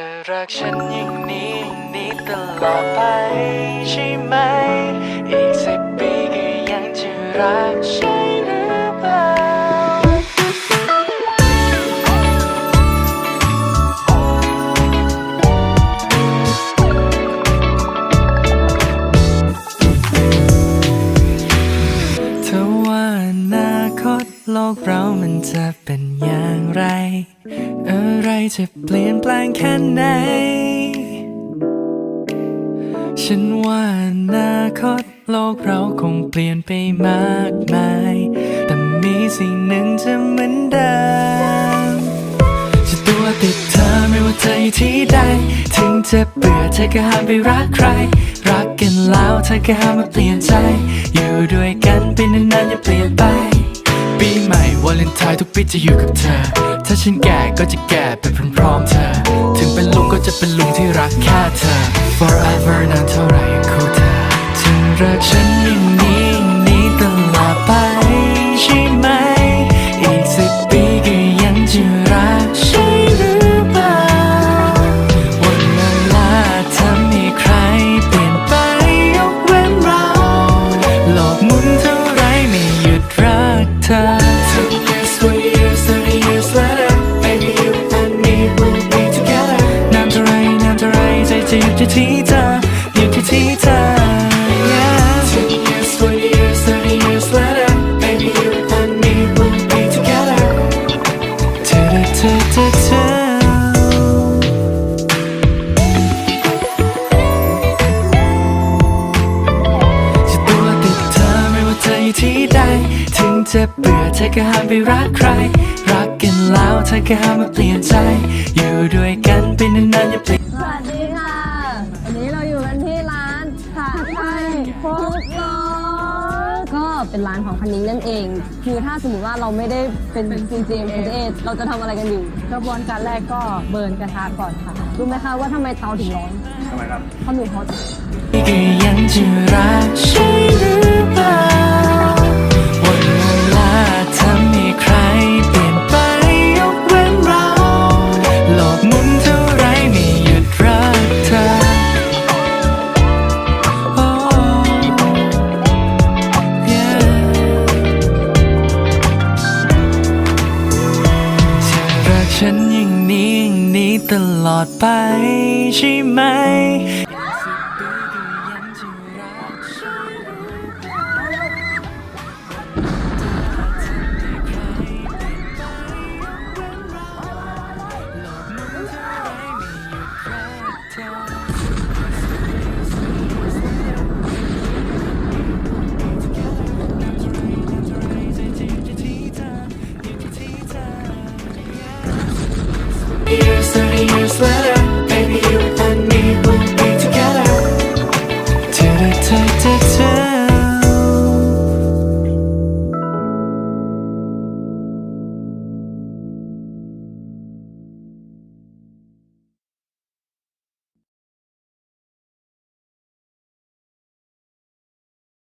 จะรักฉันอย่งนี้อย่งนี้ตลอดไปใช่ไหม อีกสิบปีก็ยังจะรักใช่ โลกเรามันจะเป็นอย่างไร อะไรจะเปลี่ยนแปลงแค่ไหน ฉันว่าอนาคตโลกเราคงเปลี่ยนไปมากมาย แต่มีสิ่งหนึ่งจะเหมือนเดิม จะตัวติดเธอไม่ว่าเธออยู่ที่ใด ถึงจะเบื่อเธอก็ห้ามไปรักใคร รักกันแล้วเธอก็ห้ามมาเปลี่ยนใจ อยู่ด้วยกันไปนานๆอย่าเปลี่ยนไป ปีใหม่วาเลนไทน์ทุกปีจะอยู่กับเธอ ถ้าฉันแก่ก็จะแก่ไปพร้อมๆเธอ ถึงเป็นลุงก็จะเป็นลุงที่รักแค่เธอ forever นานเท่าไหร่ จะหยุดอยู่ที่เธอหยุดอยู่ที่เธอ Yeah. Ten years, twenty years, thirty years later Baby you and me will be together เธอเธอเธอเธอจะตัวติดเธอไม่ว่าเธออยู่ที่ใดถึงจะเบื่อเธอก็ห้ามไปรักใคร รักกันแล้วเธอก็ห้ามมาเปลี่ยนใจ อยู่ด้วยกันไปนานๆอย่าเปลี่ยน ยพุทธร้อนก็เป็นร้านของคันนิ้งนั่นเอง คือถ้าสมมติว่าเราไม่ได้เป็นซีเจมเอเราจะทำอะไรกันอยู่ กระบวนการแรกก็เบิร์นกระทะก่อนค่ะ รู้ไหมคะว่าทำไมเตาถึงร้อนทำไมครับเพราะหนูฮอต ก็ยังจะรักใช่ ฉันอย่างนี้อย่างนี้ตลอดไปใช่ไหม